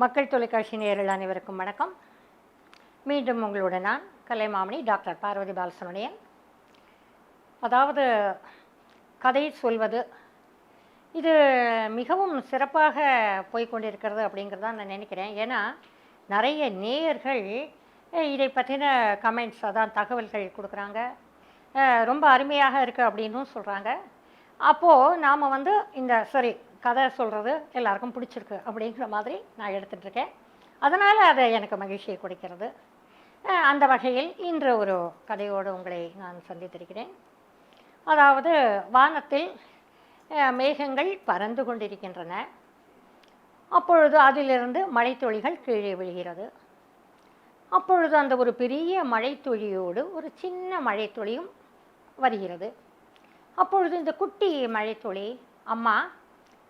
மக்கள் தொலைக்காட்சி நேரில் அனைவருக்கும் வணக்கம். மீண்டும் உங்களுடன் நான் கலைமாமணி டாக்டர் பார்வதி பாலசுமணியன் அதாவது கதை சொல்வது இது மிகவும் சிறப்பாக போய்க்கொண்டிருக்கிறது அப்படிங்கிறத நான் நினைக்கிறேன். ஏன்னா நிறைய நேயர்கள் இதை பற்றின கமெண்ட்ஸ் அதான் தகவல்கள் கொடுக்குறாங்க. ரொம்ப அருமையாக இருக்குது அப்படின்னும் சொல்கிறாங்க அப்போது நாம் வந்து இந்த சரி கதை சொல்கிறது எல்லாருக்கும் பிடிச்சிருக்கு அப்படிங்கிற மாதிரி நான் எடுத்துகிட்ருக்கேன் அதனால் அது எனக்கு மகிழ்ச்சியை கொடுக்கிறது. அந்த வகையில் இன்று ஒரு கதையோடு உங்களை நான் சந்தித்திருக்கிறேன். அதாவது வானத்தில் மேகங்கள் பறந்து கொண்டிருக்கின்றன. அப்பொழுது அதிலிருந்து மழைத்துளிகள் கீழே விழுகிறது. அப்பொழுது அந்த ஒரு பெரிய மழைத்துளியோடு ஒரு சின்ன மழைத்துளியும் வருகிறது. அப்பொழுது இந்த குட்டி மழைத்துளி அம்மா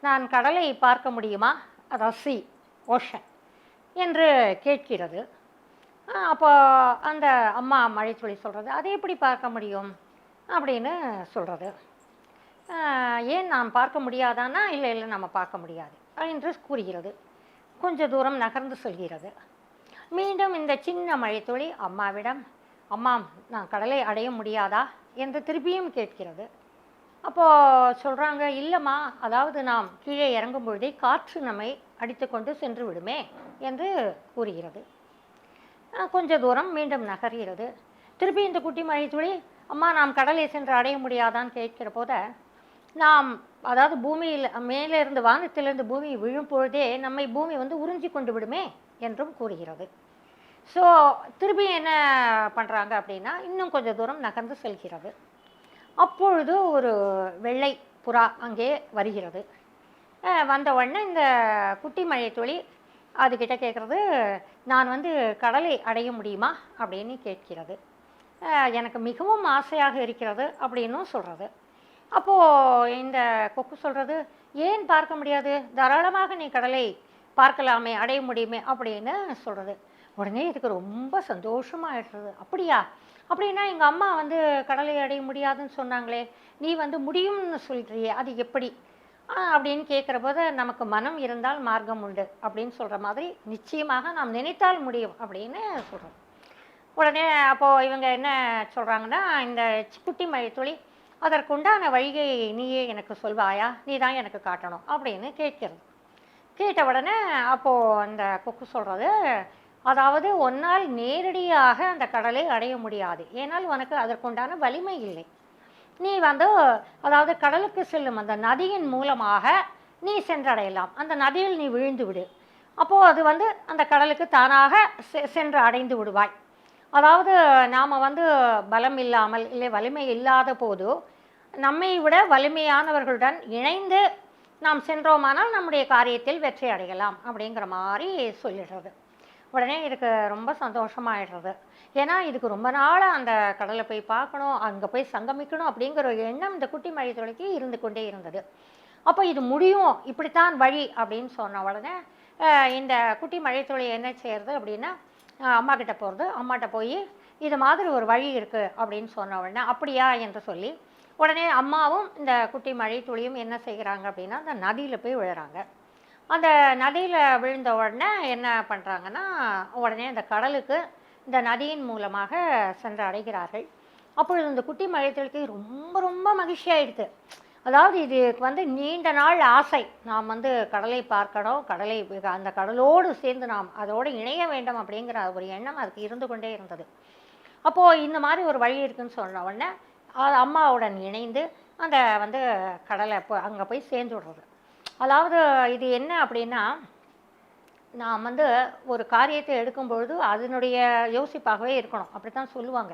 நான் கடலை பார்க்க முடியுமா? ரசி சி ஓஷன் என்று கேட்கிறது. அப்போ அந்த அம்மா மழைத்துளி சொல்கிறது அதை எப்படி பார்க்க முடியும்? அப்படின்னு சொல்கிறது ஏன் நாம் பார்க்க முடியாதானா? இல்லை இல்லை நம்ம பார்க்க முடியாது என்று கூறுகிறது. கொஞ்ச தூரம் நகர்ந்து செல்கிறது. மீண்டும் இந்த சின்ன மழைத்துளி அம்மாவிடம் அம்மா நான் கடலை அடைய முடியாதா? என்று திருப்பியும் கேட்கிறது. அப்போது சொல்கிறாங்க இல்லைம்மா அதாவது நாம் கீழே இறங்கும் பொழுதே காற்று நம்மை அடித்துக்கொண்டு சென்று விடுமே என்று கூறுகிறது. கொஞ்ச தூரம் மீண்டும் நகர்கிறது. திருப்பி இந்த குட்டி மழைத்துளி அம்மா நாம் கடலை சென்று அடைய முடியாதான்னு கேட்கிற போத நாம் அதாவது பூமியில் மேலே இருந்து வானத்திலிருந்து பூமி விழும் பொழுதே நம்மை பூமி வந்து உறிஞ்சி கொண்டு விடுமே என்றும் கூறுகிறது. ஸோ திருப்பி என்ன பண்ணுறாங்க அப்படின்னா இன்னும் கொஞ்சம் தூரம் நகர்ந்து செல்கிறது. அப்பொழுது ஒரு வெள்ளை புறா அங்கே வருகிறது. வந்த உடனே இந்த குட்டி மழைத்துளி அதுக்கிட்ட கேட்குறது நான் வந்து கடலை அடைய முடியுமா? அப்படின்னு கேட்கிறது. எனக்கு மிகவும் ஆசையாக இருக்கிறது அப்படின்னும் சொல்கிறது அப்போது இந்த கொக்கு சொல்கிறது ஏன் பார்க்க முடியாது? தாராளமாக நீ கடலை பார்க்கலாமே அடைய முடியுமே அப்படின்னு சொல்கிறது உடனே இதுக்கு ரொம்ப சந்தோஷமாயிடுறது அப்படியா? அப்படின்னா எங்கள் அம்மா வந்து கடலை அடைய முடியாதுன்னு சொன்னாங்களே நீ வந்து முடியும்னு சொல்கிறியே அது எப்படி? அப்படின்னு கேட்குற போது நமக்கு மனம் இருந்தால் மார்க்கம் உண்டு அப்படின்னு சொல்கிற மாதிரி நிச்சயமாக நாம் நினைத்தால் முடியும் அப்படின்னு சொல்கிறோம் உடனே அப்போது இவங்க என்ன சொல்கிறாங்கன்னா இந்த சி- குட்டி மழைத்துளி அதற்குண்டான வழியை நீயே எனக்கு சொல்வாயா? நீ தான் எனக்கு காட்டணும் அப்படின்னு கேட்கிறது. கேட்ட உடனே அப்போது அந்த கொக்கு சொல்கிறது அதாவது ஒன்னால் நேரடியாக அந்த கடலை அடைய முடியாது. ஏனால் உனக்கு அதற்குண்டான வலிமை இல்லை. நீ வந்து அதாவது கடலுக்கு செல்லும் அந்த நதியின் மூலமாக நீ சென்றடையலாம். அந்த நதியில் நீ விழுந்து விடு. அப்போது அது வந்து அந்த கடலுக்கு தானாக செ- சென்று அடைந்து விடுவாய். அதாவது நாம் வந்து பலம் இல்லாமல் இல்லை வலிமை இல்லாத போது நம்மை விட வலிமையானவர்களுடன் இணைந்து நாம் சென்றோமானால் நம்முடைய காரியத்தில் வெற்றி அடையலாம் அப்படிங்கிற மாதிரி சொல்லிடுறது. உடனே இதுக்கு ரொம்ப சந்தோஷமாயிடுறது. ஏன்னா இதுக்கு ரொம்ப நாளாக அந்த கடலை போய் பார்க்கணும் அங்கே போய் சங்கமிக்கணும் அப்படிங்கிற ஒரு எண்ணம் இந்த குட்டி மழைத்துளைக்கு இருந்து கொண்டே இருந்தது. அப்போ இது முடியும் இப்படித்தான் வழி அப்படின்னு சொன்ன உடனே இந்த குட்டி மழைத்துளி என்ன செய்யறது அப்படின்னா அம்மா கிட்ட போகிறது அம்மாட்ட போய் இது மாதிரி ஒரு வழி இருக்குது அப்படின்னு சொன்ன உடனே அப்படியா? என்று சொல்லி உடனே அம்மாவும் இந்த குட்டி மழைத்துளியும் என்ன செய்கிறாங்க அப்படின்னா அந்த நதியில் போய் விழுறாங்க. அந்த நதியில் விழுந்த உடனே என்ன பண்ணுறாங்கன்னா உடனே அந்த கடலுக்கு இந்த நதியின் மூலமாக சென்று அடைகிறார்கள். அப்பொழுது இந்த குட்டி மழைத்தலுக்கு ரொம்ப ரொம்ப மகிழ்ச்சியாயிடுது அதாவது இதுக்கு வந்து நீண்ட நாள் ஆசை. நாம் வந்து கடலை பார்க்கணும் கடலை அந்த கடலோடு சேர்ந்து நாம் அதோடு இணைய வேண்டும் அப்படிங்கிற ஒரு எண்ணம் அதுக்கு இருந்து கொண்டே இருந்தது. அப்போது இந்த மாதிரி ஒரு வழி இருக்குதுன்னு சொன்ன உடனே அது அம்மாவுடன் இணைந்து அந்த வந்து கடலை போ அங்கே போய் சேர்ந்து விடுறது அதாவது இது என்ன அப்படின்னா நாம் வந்து ஒரு காரியத்தை எடுக்கும் பொழுது அதனுடைய யோசிப்பாகவே இருக்கணும். அப்படி தான் சொல்லுவாங்க.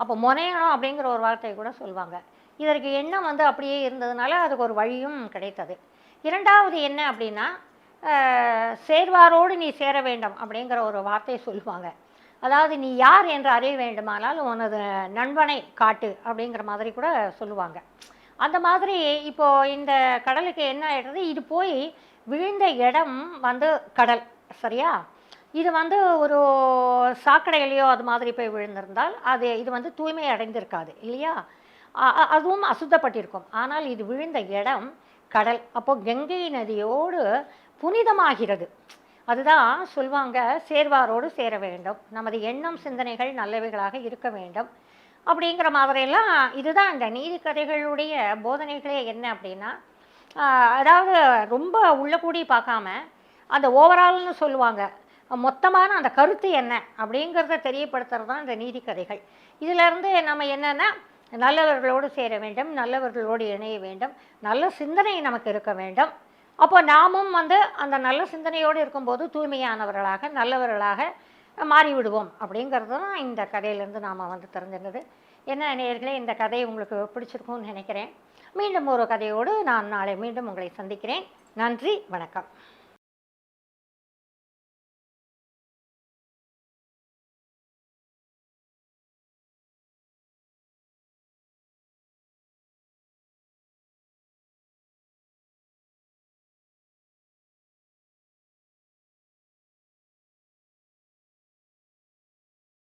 அப்போ முனையணும் அப்படிங்கிற ஒரு வார்த்தையை கூட சொல்லுவாங்க. இதற்கு எண்ணம் வந்து அப்படியே இருந்ததுனால அதுக்கு ஒரு வழியும் கிடைத்தது. இரண்டாவது என்ன அப்படின்னா சேர்வாரோடு நீ சேர வேண்டும் அப்படிங்கிற ஒரு வார்த்தையை சொல்லுவாங்க. அதாவது நீ யார் என்று அறிய வேண்டுமானால் உனது நண்பனை காட்டு அப்படிங்கிற மாதிரி கூட சொல்லுவாங்க. அந்த மாதிரி இப்போ இந்த கடலுக்கு என்ன ஆயிடுறது? இது போய் விழுந்த இடம் வந்து கடல் சரியா? இது வந்து ஒரு சாக்கடையிலையோ அது மாதிரி போய் விழுந்திருந்தால் அது இது வந்து தூய்மை அடைந்திருக்காது இல்லையா? அதுவும் அசுத்தப்பட்டிருக்கும். ஆனால் இது விழுந்த இடம் கடல். அப்போ கங்கை நதியோடு புனிதமாகிறது. அதுதான் சொல்லுவாங்க சேர்வாரோடு சேர வேண்டும். நமது எண்ணம் சிந்தனைகள் நல்லவைகளாக இருக்க வேண்டும். அப்படிங்கிற மாதிரியெல்லாம் இதுதான் இந்த நீதி கதைகளுடைய போதனைகளே என்ன அப்படின்னா அதாவது ரொம்ப உள்ள கூடி பார்க்காம அந்த ஓவரால்னு சொல்லுவாங்க மொத்தமான அந்த கருத்து என்ன அப்படிங்கிறத தெரியப்படுத்துறது தான் இந்த நீதி கதைகள். நம்ம என்னென்னா நல்லவர்களோடு சேர வேண்டும் நல்லவர்களோடு இணைய வேண்டும் நல்ல சிந்தனை நமக்கு இருக்க வேண்டும். அப்போ நாமும் வந்து அந்த நல்ல சிந்தனையோடு இருக்கும்போது தூய்மையானவர்களாக நல்லவர்களாக மாறிவிடுவோம் அப்படிங்கிறது தான் இந்த கதையிலேருந்து நாம் வந்து தெரிஞ்சிருந்தது. என்ன நேர்களே இந்த கதை உங்களுக்கு பிடிச்சிருக்கும்னு நினைக்கிறேன். மீண்டும் ஒரு கதையோடு நான் நாளை மீண்டும் உங்களை சந்திக்கிறேன். நன்றி வணக்கம்.